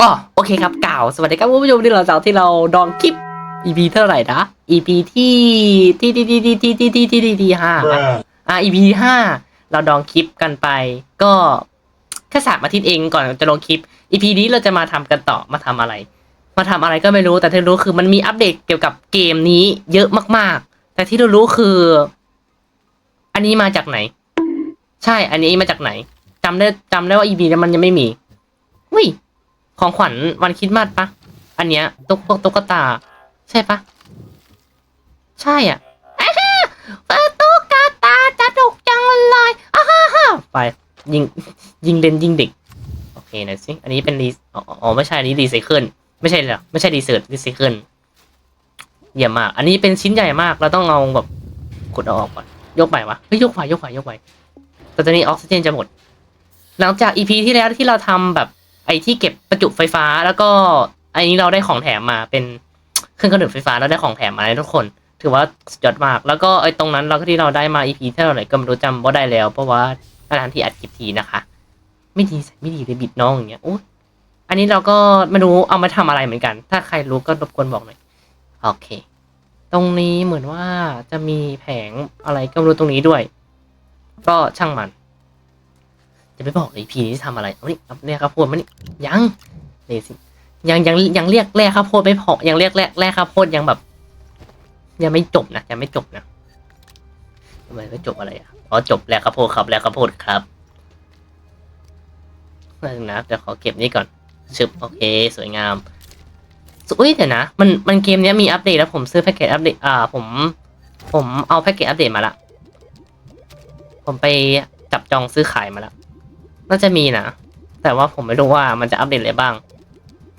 อ๋อโอเคครับกล่าว สวัสดีครับคุณผู้ชมที่เราจากที่เราดองคลิป EP เท่าไหร่นะ EP ที่ที่ที่ที่ที่ที่ที่ที่ที่ที่ที่ห้า Bruh. อะ EP ห้าเราดองคลิปกันไป ก็แค่สามอาทิตย์เองก่อนจะลงคลิป EP นี้เราจะมาทำกันต่อมาทำอะไร มาทำอะไรก็ไม่รู้แต่ที่รู้คือมันมีอัปเดตเกี่ยวกับเกมนี้เยอะมาก ๆ แต่ที่เรารู้คือ อันนี้มาจากไหน ใช่อันนี้มาจากไหนจำได้จำได้ว่า EP นั้มันยังไม่มีอุ้ย ของขวัญวันคริดมาสปะอันเนี้ยตุ๊กพวกตุ๊กตา ใช่ปะใช่อะตุ๊กตาจะดุกจังเลยอ้าฮ่าฮ่าไปยิงยิงเล่นยิงเด็กโอเคหน่อยสิอันนี้เป็นรีอ๋อไม่ใช่อันนี้รีไซเคิลไม่ใช่เหรอไม่ใช่รีเสิร์ชรีไซเคิลเยี่ยมมาก อันนี้เป็นชิ้นใหญ่มากเราต้องเอาแบบขุดเอาออกก่อนยกไปวะเฮ้ยยกไปยกไปยกไปแต่ตอนนี้ออกซิเจนจะหมด หลังจากอีพีที่แล้วที่เราทำแบบ ไอ้ที่เก็บประจุไฟฟ้าแล้วก็ไอ้นี้เราได้ของแถมมาเป็นเครื่องกระดูกไฟฟ้าแล้วได้ของแถมมาทุกคน ถือว่าสุดยอดมาก แล้วก็ไอ้ตรงนั้นเราก็ที่เราได้มา EP เท่าไหร่ก็ไม่รู้จำว่าได้แล้ว เพราะว่าอาจารย์ที่อัดคลิปทีนะคะ ไม่ดีไม่ดีเลยบิดน้องอย่างเงี้ยอ้อันนี้เราก็ไม่รู้เอามาทำอะไรเหมือนกัน ถ้าใครรู้ก็รบกวนบอกหน่อยโอเค ตรงนี้เหมือนว่าจะมีแผงอะไรก็ไม่รู้ตรงนี้ด้วย ก็ช่างมัน จะไปบอกเลยพีนี้ทำอะไรเอนี่เอาเนี่ยครับพูดมานี่ยังเลสิยังยังยังเรียกแร่ข้าวโพดไม่พอยังเรียกแร่แร่ข้าวโพดยังแบบ ยังไม่จบนะยังไม่จบนะทำไมไม่จบอะไรอะอ๋อจบแร่ข้าวโพดครับแร่ข้าวโพดครับนั่นนะเดี๋ยวขอเก็บนี่ก่อนชึบโอเคสวยงามสอุ้ยเดี๋ยวนะมันมันเกมนี้มีอัปเดตแล้วผมซื้อแพ็กเกจอัปเดตอ่าผม ผมเอาแพ็กเกจอัปเดตมาละ ผมไปจับจองซื้อขายมาละ น่าจะมีนะ แต่ว่าผมไม่รู้ว่ามันจะอัปเดตอะไรบ้าง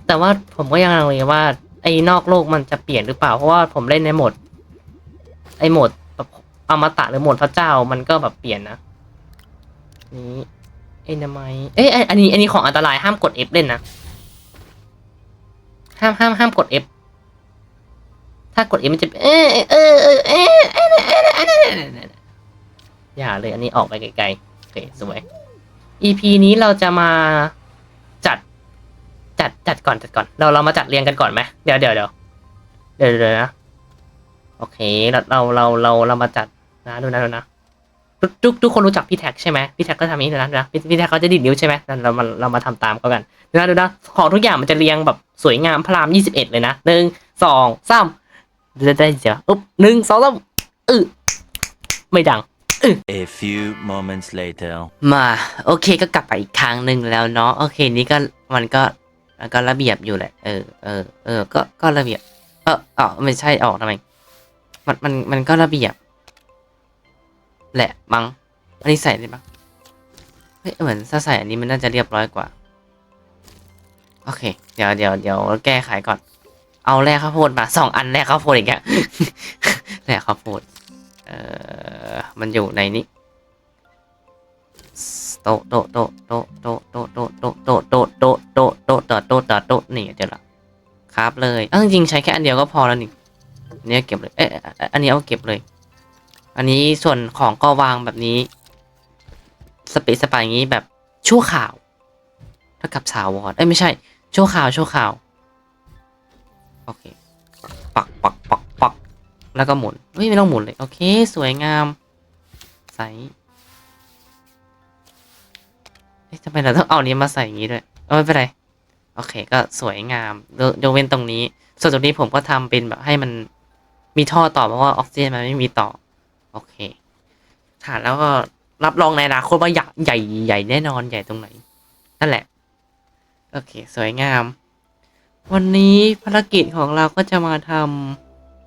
แต่ว่าผมก็ยังลังเลว่า ไอ้นอกโลกมันจะเปลี่ยนหรือเปล่า เพราะว่าผมเล่นในโหมด ไอ้โหมดแบบอมตะหรือโหมดพระเจ้ามันก็แบบเปลี่ยนนะ นี่เอ็นไมเอ้ยอันนี้ อันนี้ของอันตรายห้ามกด F เล่นนะ ห้ามห้ามห้ามกด F ถ้ากด F มันจะ เออเออเออเออเออเออเอออย่าเลย อันนี้ออกไปไกลๆโอเคสวย EP นี้เราจะมาจัด จัดจัดก่อนจัดก่อน เราเรามาจัดเรียงกันก่อนไหมเดี๋ยวเดี๋ยวเดี๋ยวเดี๋ยวเดี๋ยวนะโอเคเราเราเราเราเรามาจัดนะดูนะดูนะทุกทุกทุกคนรู้จักพี่แท็กใช่ไหมพี่แท็กก็ทำอย่างนี้นะดูนะพี่พี่แท็กเขาจะดิดนิ้วใช่ไหมเราเรามาเรามาทำตามเขากันดูนะดูนะของทุกอย่างมันจะเรียงแบบสวยงามพรามยี่สิบเอ็ดเลยนะหนึ่งสองสามได้ได้เสียอุ๊บหนึ่งสองสามอือไม่ดัง A few moments later. มาโอเคก็กลับไปอีกครั้งหนึ่งแล้วเนาะโอเคนี่ก็มันก็มันก็ระเบียบอยู่แหละเออเออเออก็ก็ระเบียบ เอออ๋อไม่ใช่ออกทำไมมันมันมันก็ระเบียบ แหละมั้งอันนี้ใส่ได้ปะเฮ้ยเหมือนถ้าใส่อันนี้มันน่าจะเรียบร้อยกว่า โอเค เดี๋ยวเดี๋ยวเดี๋ยวแก้ไขก่อน เอาแร่ข้าวโพดมาสองอันแร่ข้าวโพดอีกแล้วแร่ข้าวโพด มันอยู่ในนี้โตโตโตโตโตโตโตโตโตโตโตโตโตโตโตโตโตนี่เจอละครับเลยเออจริงใช้แค่อันเดียวก็พอแล้วนี่อันนี้เก็บเลยเอ๊ะอันนี้เอาเก็บเลย อันนี้ส่วนของก็วางแบบนี้ สเปซสปายอย่างนี้แบบชั่วข่าวเท่ากับสาวอดเอ้ยไม่ใช่ ชั่วข่าวชั่วข่าวโอเคปักปักปักปักแล้วก็หมุนเฮ้ยไม่ต้องหมุนเลยโอเค สวยงาม ใสเอ๊ะทำไมเราต้องเอานี้มาใส่อย่างนี้ด้วยเอาไม่เป็นไร โอเคก็สวยงามยกเว้นตรงนี้ ส่วนตรงนี้ผมก็ทำเป็นแบบให้มันมีท่อต่อเพราะว่าออกซิเจนมันไม่มีต่อ โอเคฐานแล้วก็รับรองในอนาคตว่าใหญ่ใหญ่ใหญ่แน่นอนใหญ่ตรงไหน นั่นแหละ โอเค สวยงาม วันนี้ภารกิจของเราก็จะมาท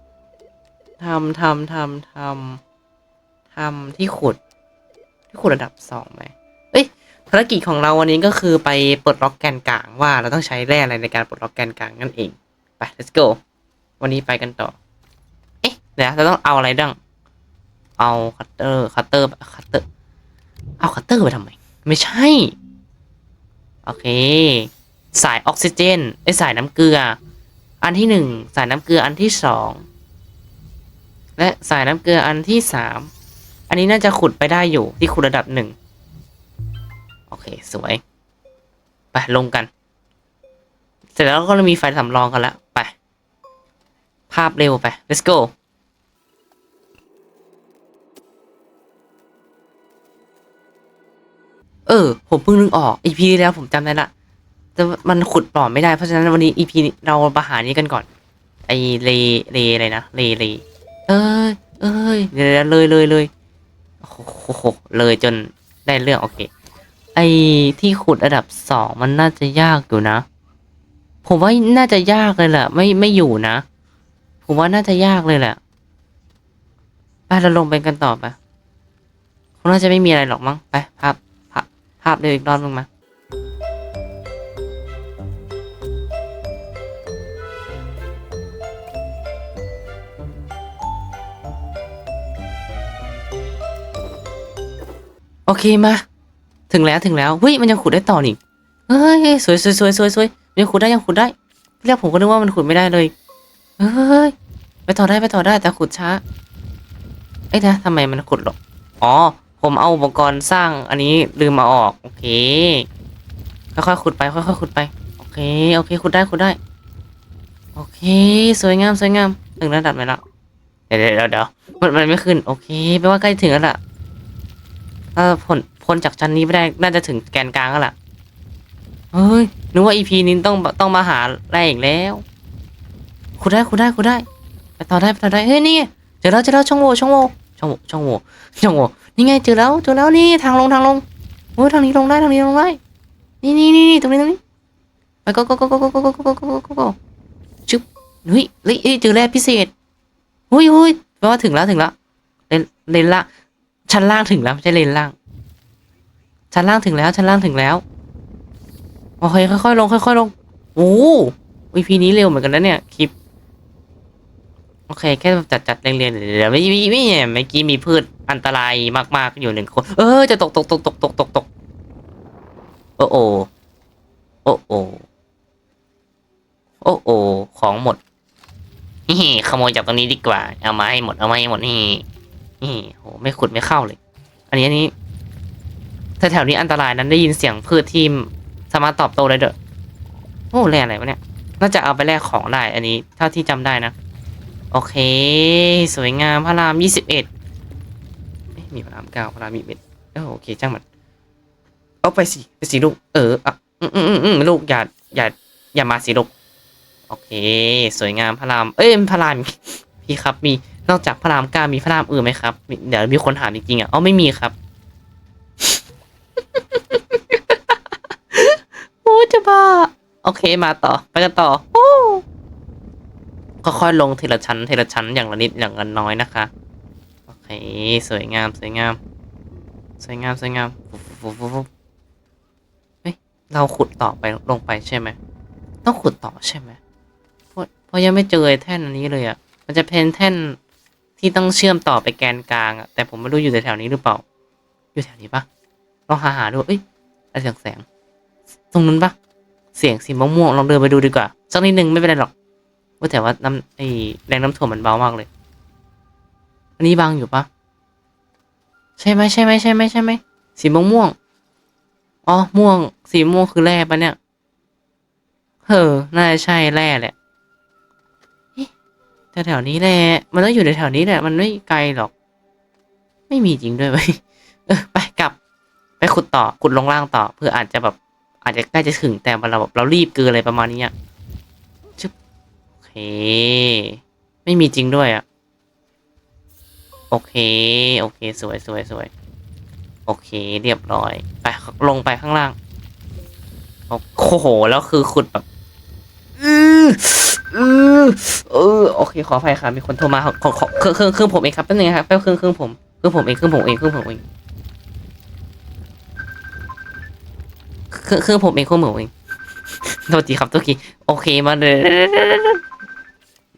ำทำทำทำทำ ทำที่ขุด ที่ขุดระดับสองไหมเฮ้ยภารกิจของเราวันนี้ก็คือไปปลดล็อกแกนกลางว่าเราต้องใช้แร่อะไรในการปลดล็อกแกนกลางนั่นเอง ไป let's go วันนี้ไปกันต่อ เอ๊ะเดี๋ยวเราต้องเอาอะไรดังเอาคัตเตอร์คัตเตอร์คัตเตอร์เอาคัตเตอร์ไปทำไม ไม่ใช่ โอเค สายออกซิเจนไอสายน้ำเกลือ อันที่หนึ่งสายน้ำเกลืออันที่สองและสายน้ำเกลืออันที่สาม อันนี้น่าจะขุดไปได้อยู่ที่ขุดระดับหนึ่งโอเคสวย ไปลงกัน เสร็จแล้วก็มีไฟสำรองกันแล้วไป ภาพเร็วไป let's go เออ ผมเพิ่งนึกออก EP ที่แล้วผมจำได้ละแต่มันขุดปล่อไม่ได้เพราะฉะนั้นวันนี้ EP เรามาหานี้กันก่อน ไอเลเลอะไรนะเลเลเอ้ยเอ้ยเดี๋ยวเลยเลยเลย โอ้โหเลยจนได้เรื่องโอเค ไอที่ขุดระดับสองมันน่าจะยากอยู่นะ ผมว่าน่าจะยากเลยแหละไม่ไม่อยู่นะ ผมว่าน่าจะยากเลยแหละไปเราลงไปกันต่อไปคงน่าจะไม่มีอะไรหรอกมั้งไปภาพภาพภาพเดียวอีกรอบนึงมา โอเคมา ถึงแล้วถึงแล้วเฮ้ยมันยังขุดได้ต่อนี่เฮ้ยสวยสวยสวยสวยสวยยังขุดได้ยังขุดได้ที่แรกผมก็นึกว่ามันขุดไม่ได้เลยเฮ้ยไปต่อได้ไปต่อได้แต่ขุดช้าเอ้ยนะทำไมมันขุดหรออ๋อ ผมเอาอุปกรณ์สร้างอันนี้ลืมมาออกโอเคค่อยๆขุดไปค่อยๆขุดไปโอเคโอเคขุดได้ขุดได้ โอเค สวยงามสวยงามถึงระดับไหนละเดี๋ยวเดี๋ยวเดี๋ยวมันมันไม่ขึ้น โอเคแปลว่าใกล้ถึงแล้วล่ะ ถ้าพ้นพ้นจากชั้นนี้ไม่ได้น่าจะถึงแกนกลางแล้วล่ะเฮ้ยนึกว่าอีพีนี้ต้องต้องมาหาแร่อีกแล้วขุดได้ขุดได้ขุดได้ไปต่อได้ไปต่อได้เฮ้ยนี่ไงเจอแล้วเจอแล้วช่องโหว่ช่องโหว่ช่องโหว่ช่องโหว่ช่องโหว่นี่ไงเจอแล้วเจอแล้วนี่ทางลงทางลงโอ้ยทางนี้ลงได้ทางนี้ลงได้นี่นี่นี่นี่ตรงนี้ตรงนี้ไปก็ก็ก็ก็ก็ก็ก็ก็ก็ก็ก็ชึบเฮ้ยเฮ้ยเฮ้ยเจอแร่พิเศษเฮ้ยเฮ้ยแปลว่าถึงแล้วถึงแล้วเลนเลนละ ชั้นล่างถึงแล้วไม่ใช่เลนล่าง ชั้นล่างถึงแล้ว ชั้นล่างถึงแล้วโอเคค่อยๆลงค่อยๆลงโอ้วีพีนี้เร็วเหมือนกันนะเนี่ยคลิป โอเค แค่จัดจัดๆเรียงๆเดี๋ยวไม่ไม่ไม่ไม่เมื่อกี้มีพืชอันตรายมาก ๆ อยู่หนึ่งคน เออ จะตกตกตกตกตกตกตกโอ้โอโอ้โอโอ้โอของหมดนี่ขโมยจากตรงนี้ดีกว่า เอามาให้หมดเอามาให้หมดนี่ นี่โหไม่ขุดไม่เข้าเลย อันนี้อันนี้แถวๆนี้อันตรายนั้นได้ยินเสียงพืชที่สามารถตอบโต้ได้เด้อโอ้แร่อะไรวะเนี่ยน่าจะเอาไปแลกของได้ อันนี้เท่าที่จำได้นะ โอเค สวยงามพระรามยี่สิบเอ็ดมีพระรามเก้าพระรามยี่สิบเอ็ดโอเคจ้างมันเอาไปสิไปสิลูกเอออะอืมอืมอืมอืมลูกอย่าอย่าอย่ามาสิลูกโอเค สวยงามพระราม เอ้ยพระรามพี่ครับมี นอกจากพระรามเก้ามีพระรามอื่นไหมครับมีเดี๋ยวมีคนถามจริงๆอะอ๋อไม่มีครับโอ้จะบ้า โอเคมาต่อ ไปกันต่อโอ้ค่อยๆลงทีละชั้นทีละชั้นอย่างละนิดอย่างละน้อยนะคะ โอเค สวยงามสวยงาม สวยงามสวยงามฟุบฟุบฟุบฟุบเฮ้ยเราขุดต่อไปลงไปใช่ไหมต้องขุดต่อใช่ไหมเพราะเพราะยังไม่เจอไอ้แท่นอันนี้เลยอะ มันจะเป็นแท่น ที่ต้องเชื่อมต่อไปแกนกลางอะแต่ผมไม่รู้อยู่แถวๆนี้หรือเปล่า อยู่แถวนี้ปะลองหาหาดูเอ้ยอะไรแสงแสง ตรงนั้นปะเสียงสีม่วงๆลองเดินไปดูดีกว่าสักนิดนึงไม่เป็นไรหรอกว่าแต่ว่าน้ำไอแรงน้ำถ่วงมันเบามากเลย อันนี้บางอยู่ปะใช่ไหมใช่ไหมใช่ไหมใช่ไหมสีม่วงม่วงอ๋อม่วงสีม่วงคือแร่ปะเนี่ยเฮ้อน่าจะใช่แร่แหละ แถวๆนี้แหละ มันต้องอยู่ในแถวนี้แหละ มันไม่ไกลหรอก ไม่มีจริงด้วยเว้ยเออไปกลับ ไปขุดต่อขุดลงล่างต่อเพื่ออาจจะแบบ อาจจะใกล้จะถึงแต่เราแบบเรารีบเกินอะไรประมาณนี้อะชึบโอเค ไม่มีจริงด้วยอะโอเค โอเค สวยสวยสวยโอเค เรียบร้อย ไปลงไปข้างล่างโอ้โหแล้วคือขุดแบบ อืออือ เออโอเคขออภัยค่ะมีคนโทรมาของขอขอเครื่องเครื่องเครื่องผมเองครับแป๊บนึงครับแป๊บเครื่องเครื่องผมเครื่องผมเองเครื่องผมเองเครื่องผมเองเครื่องเครื่องผมเองเครื่องผมเองโทษทีครับโทษทีโอเคมาเลย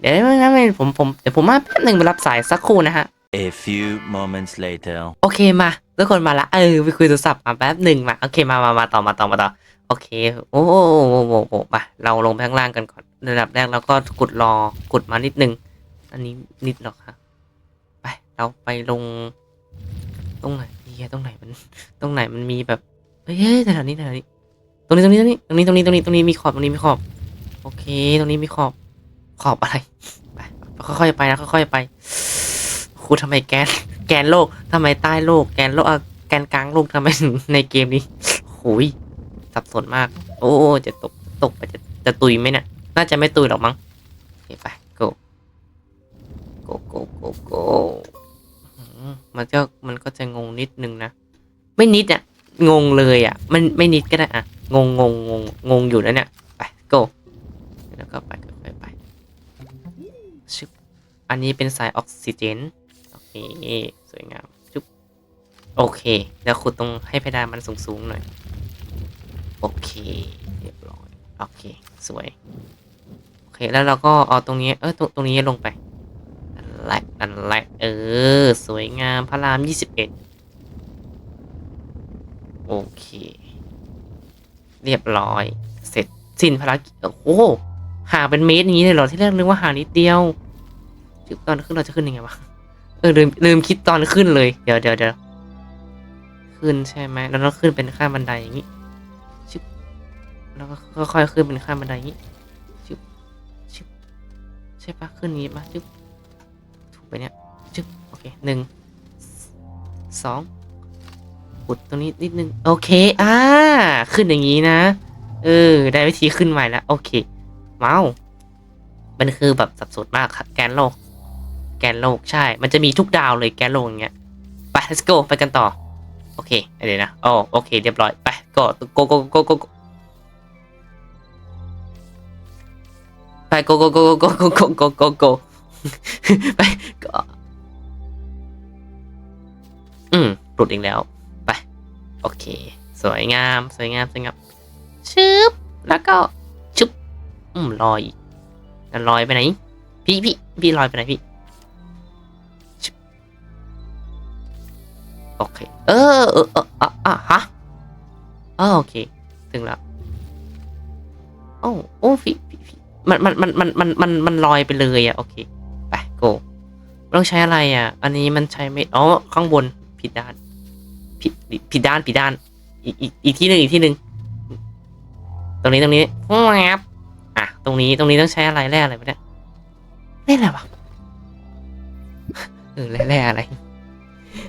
เดี๋ยวนะผมผมเดี๋ยวผมมาแป๊บนึงไปรับสายสักครู่นะฮะ A few moments later. โอเคมาทุกคนมาละเออไปคุยโทรศัพท์มาแป๊บหนึ่งมาโอเคมามามาต่อมาต่อมาต่อโอเค โอ้โหมาเราลงไปข้างล่างกันก่อน ระดับแรกเราก็ขุดรอขุดมานิดนึง อันนี้นิดหรอกค่ะไปเราไปลง ตรงไหนดีตรงไหนมันตรงไหนมันมีแบบเฮ้ยแถวนี้แถวนี้ตรงนี้ตรงนี้ตรงนี้ตรงนี้ตรงนี้ตรงนี้ตรงนี้มีขอบตรงนี้มีขอบ โอเค ตรงนี้มีขอบขอบอะไรไปค่อยๆไปนะค่อยๆไปครูทำไมแกนแกนโลกทำไมใต้โลก แกนโลกอะแกนกลางโลกทำไมในเกมนี้หุยสับสนมาก โอ้จะตกตกไปจะจะตุยไหมเนี่ย น่าจะไม่ตุยหรอกมั้งไปโกโกโกโกโกมันก็มันก็จะงงนิดนึงนะ ไม่นิดอะ งงเลยอะ มันไม่นิดก็ได้อะ งงงงงงงอยู่แล้วเนี่ย ไปโกแล้วก็ไปไปไปชึบอันนี้เป็นสายออกซิเจน โอเค สวยงามจุ๊บโอเค แล้วขุดตรงให้เพดานมันสูงๆหน่อย โอเค เรียบร้อย โอเค สวย เค แล้วเราก็เอาตรงนี้ เออตรงตรงนี้ลงไปนั่นแหละนั่นแหละเออ สวยงามพระรามยี่สิบเอ็ดโอเค เรียบร้อย เสร็จสิ้นภารกิจโอ้โหห่างเป็นเมตรอย่างนี้เลยเหรอที่แรกนึกว่าห่างนิดเดียวจุดตอนขึ้นเราจะขึ้นยังไงวะเออลืมลืมคิดตอนขึ้นเลย เดี๋ยวเดี๋ยวเดี๋ยวขึ้นใช่ไหมแล้วเราขึ้นเป็นขั้นบันไดอย่างนี้ชึบแล้วก็ค่อยๆขึ้นเป็นขั้นบันไดอย่างนี้ ช่ปะขึ้นนี้ปะชึ๊บถูกไปเนี่ยชึ๊บโอเคหนึ่งสองอุดตรงนี้นิดนึงโอเคอ่าขึ้นอย่างนี้นะ เออ ได้วิธีขึ้นใหม่แล้วโอเค เมาส์มันคือแบบสับสนมากครับแกนโลก แกนโลกใช่ มันจะมีทุกดาวเลยแกนโลกอย่างเงี้ยไป let's go ไปกันต่อ โอเคเดี๋ยวนะอ๋อโอเค เรียบร้อย ไปก็ go go go go go ไป go go go go go go go go go ไปก็อืมหลุดอีกแล้ว ไป โอเค สวยงาม สวยงามสวยงามชึบแล้วก็ชึบอืมลอยแล้วลอยไปไหน พี่พี่พี่ลอยไปไหนพี่โอเค เออเออเอออะอะฮะอ๋อโอเค ถึงแล้ว โอ้โอ้ฟิฟิฟิ มันมันมันมันมันมันมันลอยไปเลยอะโอเคไปโกต้องใช้อะไรอะ อันนี้มันใช้ไม่อ๋อข้างบนผิดด้านผิดผิดด้านผิดด้าน อีกอีกอีกที่หนึ่งอีกที่หนึ่งตรงนี้ตรงนี้แวบอะตรงนี้ตรงนี้ต้องใช้อะไรแร่อะไรเนี่ยแร่อะไรวะเออแร่แร่อะไร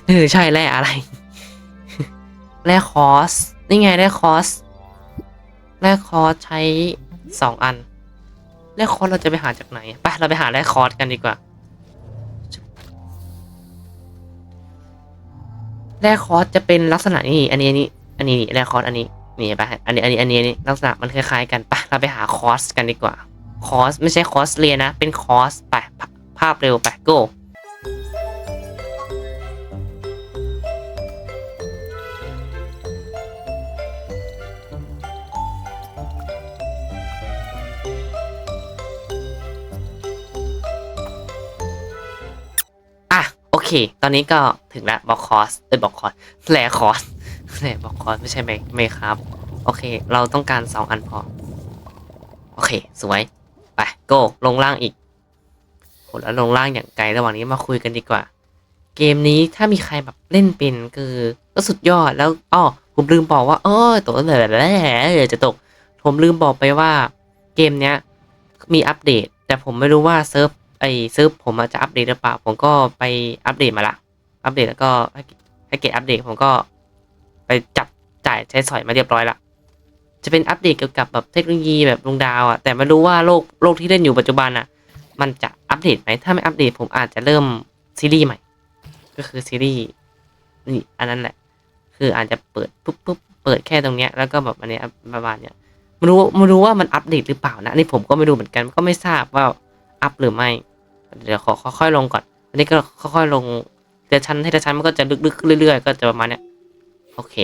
เออใช่แร่อะไรแร่คอสนี่ไงแร่คอสแร่คอสใช้สองอัน แร่คอร์สเราจะไปหาจากไหนไปเราไปหาแร่คอร์สกันดีกว่าแร่คอร์สจะเป็นลักษณะนี้อันนี้อันนี้อันนี้แร่คอสอันนี้นี่ไปอันนี้อันนี้อันนี้อันนี้ลักษณะมันคล้ายๆกันไปเราไปหาคอร์สกันดีกว่าคอร์สไม่ใช่คอร์สเรียนนะ เป็นคอร์สไปภาภาพเร็วไป go เค ตอนนี้ก็ถึงแล้วบอกคอสเอ้ยบอกคอสแลคอสแลบอกคอสไม่ใช่เมเมครับ โอเค เราต้องการสองอันพอ โอเค สวย ไปโกลงล่างอีกโหแล้วลงล่างอย่างไกลระหว่างนี้มาคุยกันดีกว่า เกมนี้ถ้ามีใครแบบเล่นเป็นคือก็สุดยอดแล้วอ้อผมลืมบอกว่าเออตัวแหละจะตก ผมลืมบอกไปว่าเกมเนี้ยมีอัปเดต แต่ผมไม่รู้ว่าเซิร์ฟ ไอซิร์ฟผมอาจจะอัปเดตหรือเปล่า ผมก็ไปอัปเดตมาละ อัปเดตแล้วก็ให้ให้เกตอัปเดตผมก็ไปจับจ่ายใช้สอยมาเรียบร้อยละ จะเป็นอัปเดตเกี่ยวกับแบบเทคโนโลยีแบบดวงดาวอะ่ะ แต่ไม่รู้ว่าโลกโลกที่เล่นอยู่ปัจจุบันอะ มันจะอัปเดตไหม ถ้าไม่อัปเดตผมอาจจะเริ่มซีรีส์ใหม่ ก็คือซีรีส์นี่อันนั้นแหละ คืออาจจะเปิดปุ๊บปุ๊บเปิดแค่ตรงเนี้ย แล้วก็แบบอันเนี้ยประมาณเนี้ยไม่รู้ไม่รู้ว่ามันอัปเดตหรือเปล่านะนนี่ผมก็ไม่รู้เหมือนกัน ก็ไม่ทราบว่า อัปหรือไม่ เดี๋ยวขอค่อยๆลงก่อน อันนี้ก็ค่อยๆลงเดี๋ยวชั้นให้แต่ชั้นมันก็จะลึกๆเรื่อยๆ ก็จะประมาณเนี้ย โอเค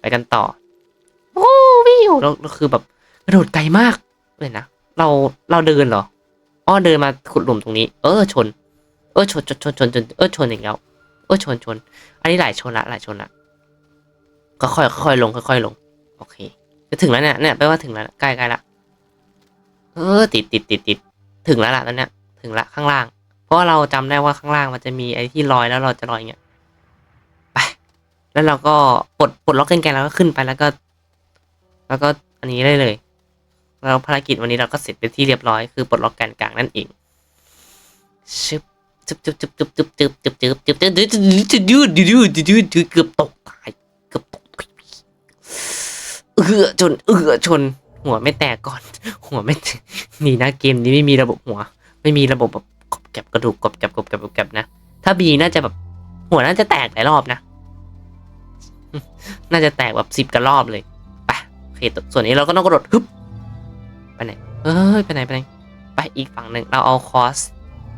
ไปกันต่อ โอ้วิวเราเราคือแบบกระโดดไกลมากเลยนะ เราเราเดินเหรอ อ้อเดินมาขุดหลุมตรงนี้ เออชน เออชนชนชนชนชนเออชนอีกแล้ว เออชนชน อันนี้หลายชนละหลายชนละ ก็ค่อยค่อยๆลงค่อยๆลง โอเค จะถึงแล้วเนี่ยเนี่ยแปลว่าถึงแล้วใกล้ใกล้ละ เออติดติดติดติด ถึงแล้วล่ะตอนเนี้ยถึงละข้างล่าง เพราะเราจำได้ว่าข้างล่างมันจะมีไอ้ที่ลอยแล้วเราจะลอยอย่างเงี้ยไปแล้วเราก็ปลดปลดล็อกเกนแกนแล้วก็ขึ้นไปแล้วก็ แล้วก็อันนี้ได้เลยแล้วภารกิจวันนี้เราก็เสร็จไปนที่เรียบร้อยคือปลดล็อกแกนกลางนั่นเองชึบจึบจึบจึบจึบจึบจึบจึบจึบจึบจึบจึบจึบจึบจึบจึบจึบจึบเกือบตกตายเกือบตกเอือชนเอือชน หัวไม่แตกก่อน หัวไม่นี่นะเกมนี้ไม่มีระบบหัว ไม่มีระบบแบบกบแกบกระดูกกบแกบกบแกบกบแกบนะ ถ้าบีน่าจะแบบหัวน่าจะแตกหลายรอบนะ น่าจะแตกแบบสิบกันรอบเลยไปโอเคส่วนนี้เราก็ต้องกระโดดฮึบไปไหนเอ้ยไปไหนไปไหนไปอีกฝั่งหนึ่งเราเอาคอส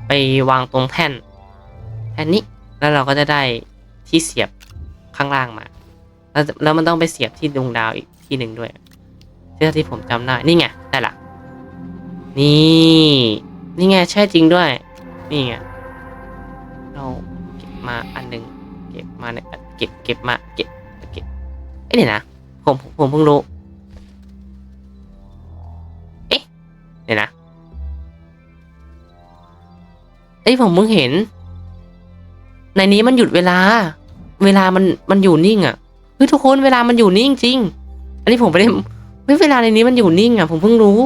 ไปวางตรงแท่นแท่นนี้แล้วเราก็จะได้ที่เสียบข้างล่างมา แล้วแล้วมันต้องไปเสียบที่ดวงดาวอีกที่หนึ่งด้วย ที่ที่ผมจำได้ นี่ไง ได้ละ นี่ นี่ไง ใช่จริงด้วย นี่ไง เราเก็บมาอันหนึ่งเก็บมาเนี่ยเก็บ เก็บมา เก็บ เก็บเอ้ยเดี๋ยนะ ผม ผมเพิ่งรู้ เอ๊ะเดี๋ยนะเอ้ยผมเพิ่งเห็น ในนี้มันหยุดเวลา เวลามัน มันอยู่นิ่งอะ่ะเฮ้ยทุกคนเวลามันอยู่นิ่งจริง อันนี้ผมไม่ได้ เฮ้ยเวลาในนี้มันอยู่นิ่งอะ ผมเพิ่งรู้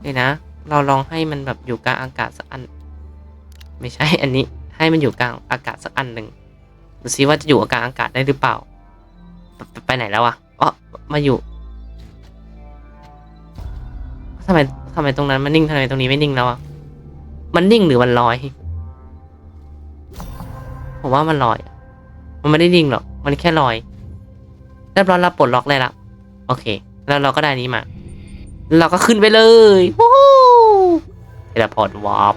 เดี๋ยวนะ เราลองให้มันแบบอยู่กลางอากาศสักอัน ไม่ใช่อันนี้ ให้มันอยู่กลางอากาศสักอันหนึ่งดูซิว่าจะอยู่กลางอากาศได้หรือเปล่า ไปไปไหนแล้วอะอ๋อมาอยู่ทำไมทำไมตรงนั้นมันนิ่งทำไมตรงนี้ไม่นิ่งแล้วอะมันนิ่งหรือมันลอย ผมว่ามันลอย มันไม่ได้นิ่งหรอก มันแค่ลอยเรียบร้อยเราปลดล็อกได้ละ โอเค แล้วเราก็ได้นี้มา เราก็ขึ้นไปเลยวู้ฮู้เทเลพอร์ตวาร์ป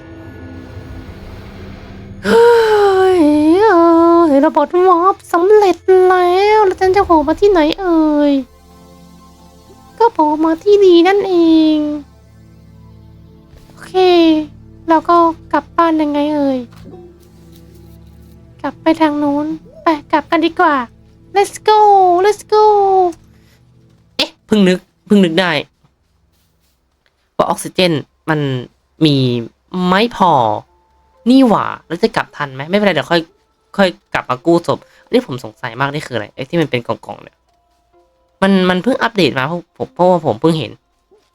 เฮ้ยเออเทเลพอร์ตวาร์ปสำเร็จแล้วแล้วฉันจะโผล่มาที่ไหนเอ่ยก็โผล่มาที่ดีนั่นเองโอเคแล้วก็กลับบ้านยังไงเอ่ยกลับไปทางนู้นไปกลับกันดีกว่า let's go let's go เพิ่งนึกเพิ่งนึกได้ว่าออกซิเจนมันมีไม่พอ นี่หว่าแล้วจะกลับทันไหมไม่เป็นไรเดี๋ยวค่อย ค่อยกลับมากู้ศพอันนี้ผมสงสัยมากนี่คืออะไรไอ้ที่มันเป็นกล่องๆเนี่ยมันมันเพิ่งอัปเดตมาเพราะผมเพราะว่าผมเพิ่งเห็น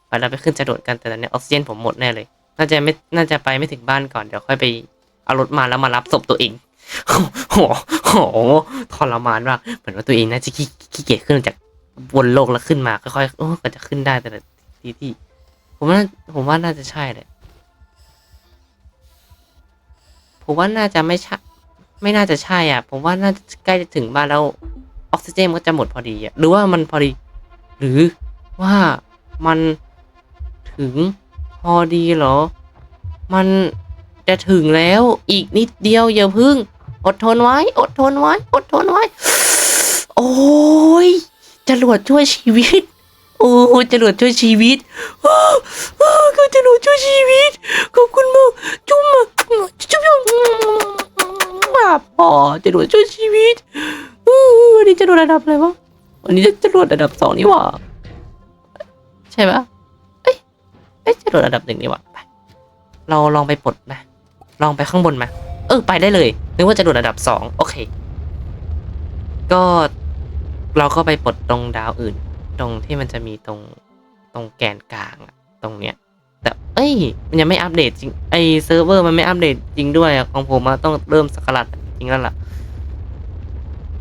ไปเราไปขึ้นจะโดดกันแต่ตอนนี้ออกซิเจนผมหมดแน่เลย น่าจะไม่น่าจะไปไม่ถึงบ้านก่อนเดี๋ยวค่อยไปเอารถมาแล้วมารับศพตัวเองโอ้โหโอ้โหทรมานมากเหมือนว่าตัวเองน่าจะขี้ขี้เกียจขึ้นจาก บนโลกแล้วขึ้นมาค่อยๆโอ้ก็จะขึ้นได้แต่ละทีที่ ผมว่าผมว่าน่าจะใช่เลยผมว่าน่าจะไม่ใช่ไม่น่าจะใช่อะ ผมว่าน่าจะใกล้จะถึงบ้านแล้วออกซิเจนมันก็จะหมดพอดีอะหรือว่ามันพอดี หรือว่ามันถึงพอดีเหรอ มันจะถึงแล้วอีกนิดเดียวอย่าพึ่ง อดทนไว้ อดทนไว้ อดทนไว้ โอ้ย จรวดช่วยชีวิต โอ้จรวดช่วยชีวิตอ้าวอ้าวคือจรวดช่วยชีวิต ขอบคุณมาก จุ๊มอะจุ๊บจุ๊บมาพอจรวดช่วยชีวิตอู้อันนี้จรวดระดับอะไรวะอันนี้จะจรวดระดับสองนี่หว่า ใช่ปะเอ้ยเอ้ยจรวดระดับหนึ่งนี่หว่าไปเราลองไปปลดไหมลองไปข้างบนไหมเออไปได้เลยนึกว่าจรวดระดับสองโอเค ก็ เราก็ไปปลดตรงดาวอื่น ตรงที่มันจะมีตรงตรงแกนกลางอะตรงเนี้ยแต่เอ้ย มันยังไม่อัปเดตจริงไอเซิร์ฟเวอร์มันไม่อัปเดตจริงด้วยอะของผมอะต้องเริ่มสกราดจริงแล้วล่ะ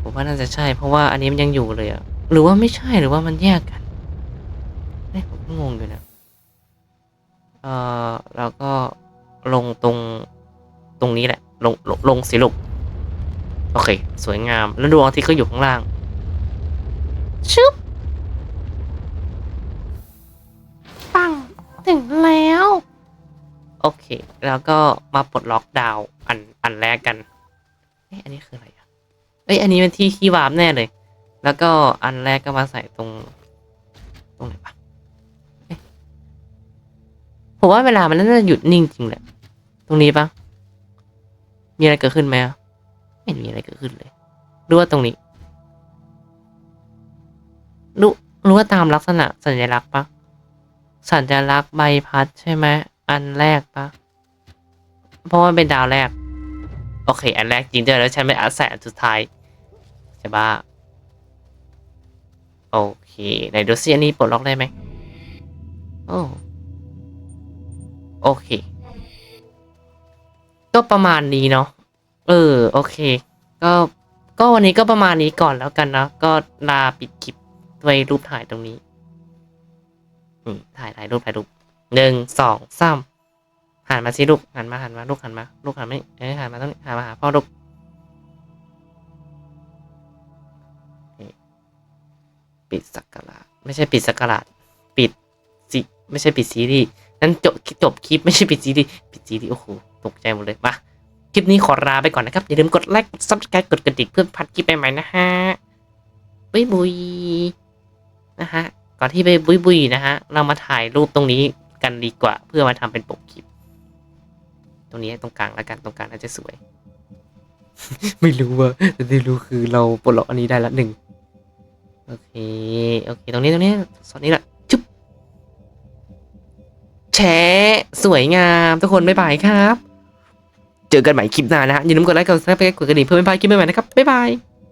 ผมว่าน่าจะใช่ เพราะว่าอันนี้มันยังอยู่เลยอะหรือว่าไม่ใช่หรือว่ามันแยกกันเอ้ยผมก็งงอยู่นะเออแล้วก็ลงตรงตรงนี้แหละ ลงลงลงสิลูกโอเค สวยงาม แล้วดวงอาทิตย์ก็อยู่ข้างล่าง ชึบปังถึงแล้ว โอเค แล้วก็มาปลดล็อกดาวน์อันอันแรกกันเอ้ยอันนี้คืออะไรอะเอ้ยอันนี้เป็นที่คีย์วาร์ปแน่เลย แล้วก็อันแรกก็มาใส่ตรง ตรงไหนปะผมว่าเวลามันน่าจะหยุดนิ่งจริงแหละ ตรงนี้ปะมีอะไรเกิดขึ้นไหมอะไม่มีอะไรเกิดขึ้นเลยหรือว่าตรงนี้ รู้รู้ว่าตามลักษณะสัญลักษณ์ปะสัญลักษณ์ใบพัดใช่ไหมอันแรกปะเพราะว่าเป็นดาวแรก โอเค อันแรกจริงด้วยแล้วฉันไม่อันใส่อันสุดท้ายใช่ปะโอเคไหนดูซิอันนี้ปลดล็อกได้ไหมโอ้โอเค ก็ประมาณนี้เนาะเออ โอเค ก็ก็วันนี้ก็ประมาณนี้ก่อนแล้วกันนะ ก็ลาปิดคลิป ด้วยรูปถ่ายตรงนี้อืมถ่ายถ่ายรูปถ่ายรูปหนึ่งสองสามหันมาสิลูกหันมาหันมาลูกหันมาลูกหันไม่เอ้ยหันมาต้องหันมาหาพ่อลูกนี่ปิดสักการะไม่ใช่ปิดสักการะปิดสิไม่ใช่ปิดซีรีส์นั้นจบจบคลิปไม่ใช่ปิดซีรีส์ปิดซีรีส์โอ้โหตกใจหมดเลยมาคลิปนี้ขอลาไปก่อนนะครับ อย่าลืมกดไลค์กด subscribe กดกระดิ่งเพื่อพัดคลิปใหม่ๆนะฮะบุยบุย นะฮะก่อนที่ไปบุยบุยนะฮะเรามาถ่ายรูปตรงนี้กันดีกว่า เพื่อมาทำเป็นปกคลิป ตรงนี้ตรงกลางแล้วกันตรงกลางน่าจะสวย ไม่รู้ว่าแต่ที่รู้คือเราปลดล็อกอันนี้ได้ละหนึ่งโอเคโอเค ตรงนี้ตรงนี้สอนนี้แหละจุ๊บแชะสวยงามทุกคนบ๊ายบายครับ เจอกันใหม่คลิปหน้านะฮะอย่าลืมกดไลค์กดซับสไครต์กดกระดิ่งเพื่อไม่พลาดคลิปใหม่ๆนะครับบ๊ายบาย